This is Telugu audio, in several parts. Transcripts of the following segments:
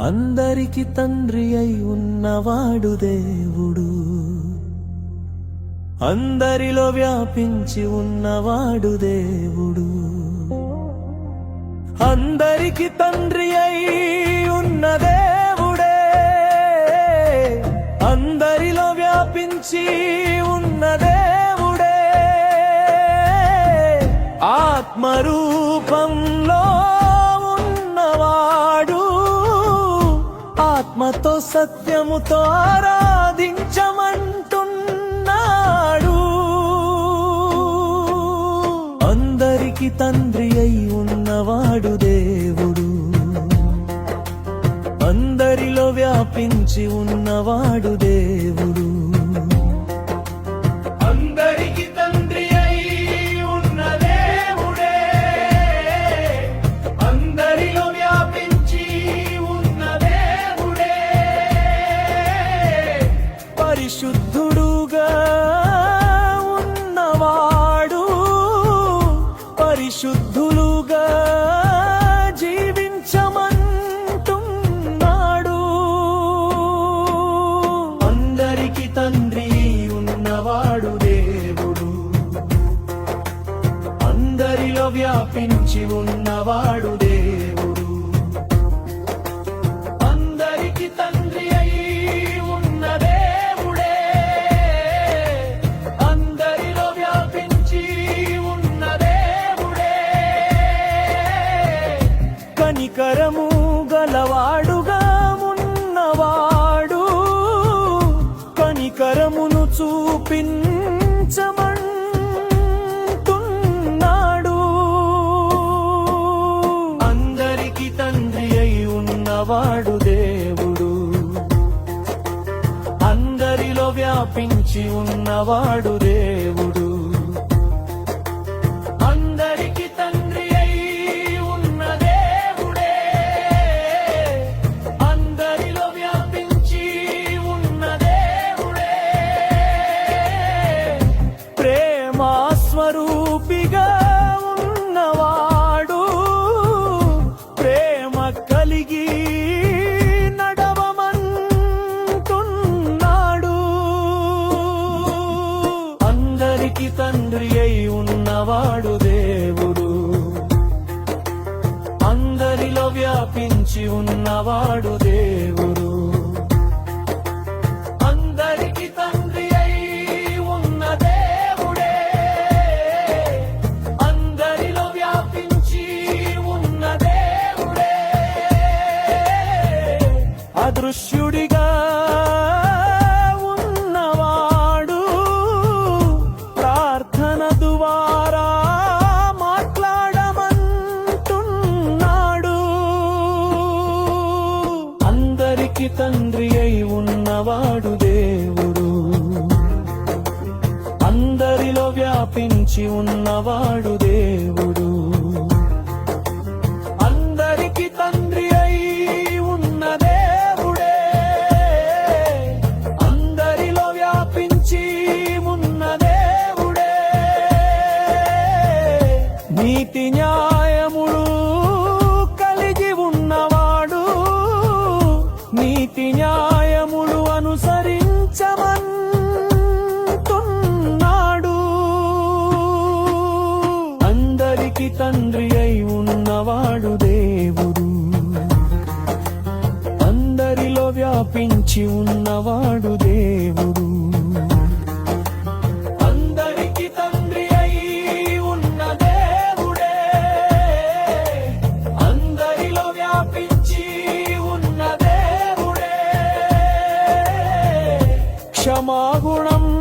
అందరికి తండ్రి అయి ఉన్నవాడు దేవుడు. అందరిలో వ్యాపించి ఉన్నవాడు దేవుడు. అందరికి తండ్రి అయి ఉన్న దేవుడే. అందరిలో వ్యాపించి ఉన్న దేవుడే. ఆత్మరూపం సత్యముతో ఆరాధించమంటున్నాడు అందరికి తండ్రి అయి ఉన్నవాడు దేవుడు. అందరిలో వ్యాపించి ఉన్నవాడు దేవుడు. పెంచి ఉన్నవాడు దేవుడు. అందరికి తండ్రి అయి ఉన్న దేవుడే. అందరిలో వ్యాపించి ఉన్న దేవుడే. కనికరము గలవాడుగా ఉన్నవాడు. కనికరమును చూపించమ వ్యాపించి ఉన్నవాడు దేవుడు. అందరికి తండ్రి అయి ఉన్న దేవుడే. అందరిలో వ్యాపించి ఉన్న దేవుడే. ప్రేమ స్వరూపిగా ఉన్నవాడు. ప్రేమ కలిగి వ్యాపించి ఉన్నవాడు దేవుడు. ఉన్నవాడు దేవుడు. అందరికి తండ్రి అయి ఉన్న దేవుడే. అందరిలో వ్యాపించి ఉన్న దేవుడే. నీతి న్యాయ క్షమాగుణం.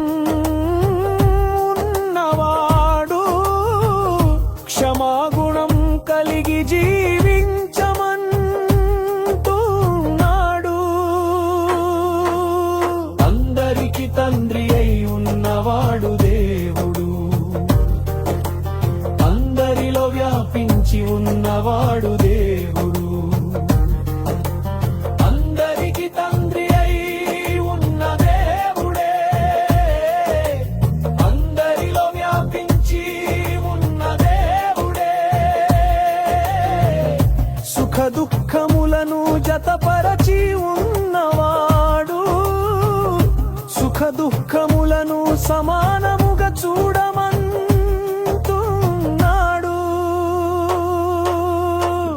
సమానముగా చూడమంటున్నాడు.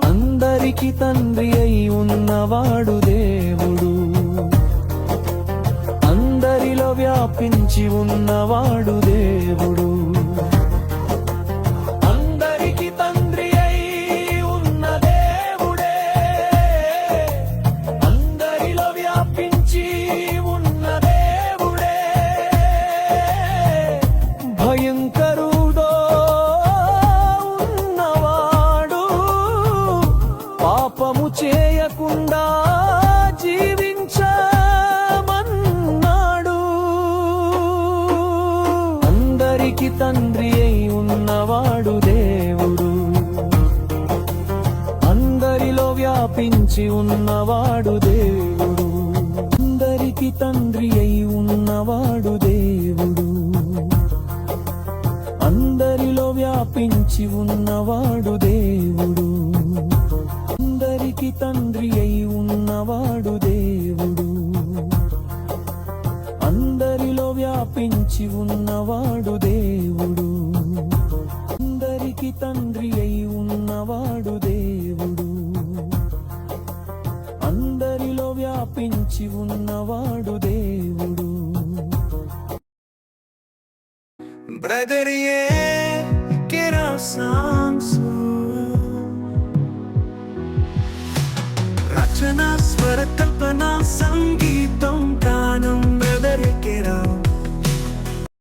అందరికి తండ్రి అయి ఉన్నవాడు దేవుడు. అందరిలో వ్యాపించి ఉన్నవాడు దేవుడు. పాపము చేయకుండా జీవించమన్నాడు. అందరికి తండ్రి అయి ఉన్నవాడు దేవుడు. అందరిలో వ్యాపించి ఉన్నవాడు దేవుడు. అందరికి తండ్రి అయి ఉన్నవాడు దేవుడు. అందరిలో వ్యాపించి ఉన్నవాడు దేవుడు. తండ్రి అయి ఉన్నవాడు దేవుడు. అందరిలో వ్యాపించి ఉన్నవాడు దేవుడు. అందరికి తండ్రి అయి ఉన్నవాడు దేవుడు. అందరిలో వ్యాపించి ఉన్నవాడు దేవుడు. Brother, yeah, get.